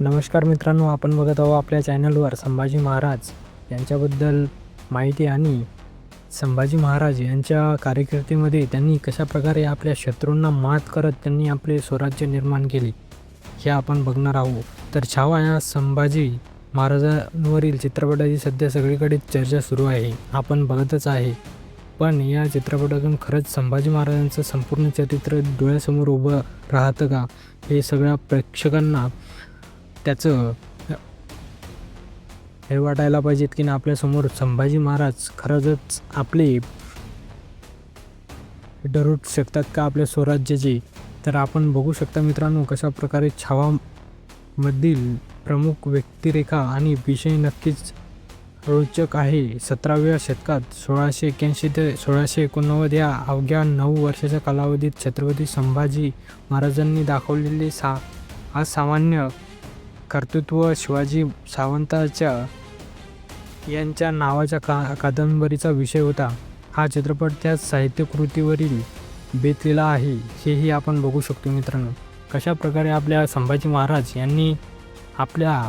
नमस्कार मित्रांनो आपण बघत आहोत आपल्या चॅनलवर संभाजी महाराज यांच्याबद्दल माहिती आणि संभाजी महाराज यांच्या कार्यकिर्दीमध्ये त्यांनी कशाप्रकारे आपल्या शत्रूंना मात करत त्यांनी आपले स्वराज्य निर्माण केले हे आपण बघणार आहोत. तर छावा या संभाजी महाराजांवरील चित्रपटाची सध्या सगळीकडे चर्चा सुरू आहे आपण बघतच आहे. पण या चित्रपटातून खरंच संभाजी महाराजांचं संपूर्ण चरित्र डोळ्यासमोर उभं राहतं का हे सगळ्या प्रेक्षकांना त्याचं हे वाटायला पाहिजेत की ना आपल्यासमोर संभाजी महाराज खरंच आपले डरूट शकतात का आपल्या स्वराज्याचे? तर आपण बघू शकता मित्रांनो कशा प्रकारे छावामधील प्रमुख व्यक्तिरेखा आणि विषय नक्कीच रोचक आहे. सतराव्या शतकात सोळाशे एक्क्याऐंशी ते सोळाशे एकोणनव्वद या अवघ्या नऊ वर्षाच्या कालावधीत छत्रपती संभाजी महाराजांनी दाखवलेले सा असामान्य कर्तृत्व शिवाजी सावंताच्या यांच्या नावाच्या का कादंबरीचा विषय होता. हा चित्रपट त्या साहित्यकृतीवरील बेतलेला आहे हेही आपण बघू शकतो मित्रांनो. कशा प्रकारे आपल्या संभाजी महाराज यांनी आपल्या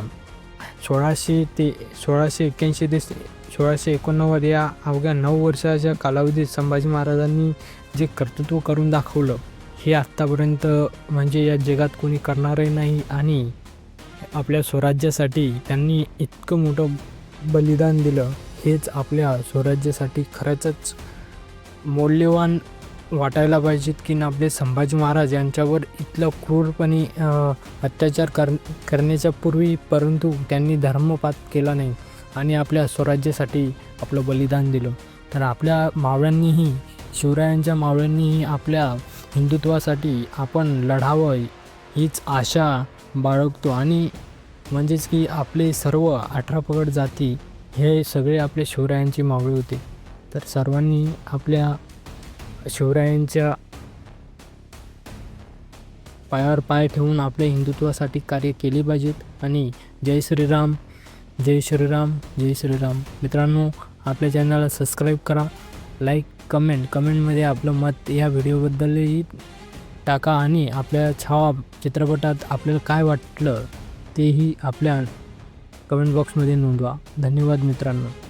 सोळाशे ते सोळाशे एक्क्याऐंशी ते सोळाशे एकोणनव्वद या अवघ्या नऊ वर्षाच्या कालावधीत संभाजी महाराजांनी जे कर्तृत्व करून दाखवलं हे आत्तापर्यंत म्हणजे या जगात कोणी करणारही नाही आणि आपल्या स्वराज्यासाठी त्यांनी इतकं मोठं बलिदान दिलं हेच आपल्या स्वराज्यासाठी खरंच मौल्यवान वाटायला पाहिजेत की ना आपले संभाजी महाराज यांच्यावर इतलं क्रूरपणे अत्याचार कर करण्याच्या पूर्वी परंतु त्यांनी धर्मपात केला नाही आणि आपल्या स्वराज्यासाठी आपलं बलिदान दिलं. तर आपल्या मावळ्यांनीही शिवरायांच्या मावळ्यांनीही आपल्या हिंदुत्वासाठी आपण लढावं हीच आशा बाळगतो. आणि म्हणजेच की आपले सर्व अठरापगड जाती हे सगळे आपले शिवरायांची मावळे होते. तर सर्वांनी आपल्या शिवरायांच्या पायावर पाय ठेवून आपल्या हिंदुत्वासाठी कार्य केले पाहिजेत. आणि जय श्रीराम जय श्रीराम जय श्रीराम. मित्रांनो आपल्या चॅनलला सबस्क्राईब करा. लाईक कमेंट कमेंटमध्ये आपलं मत या व्हिडिओबद्दलही टाका आणि आपल्या छावा चित्रपटात आपल्याला काय वाटलं तेही आपल्या कमेंट बॉक्समध्ये नोंदवा. धन्यवाद मित्रांनो.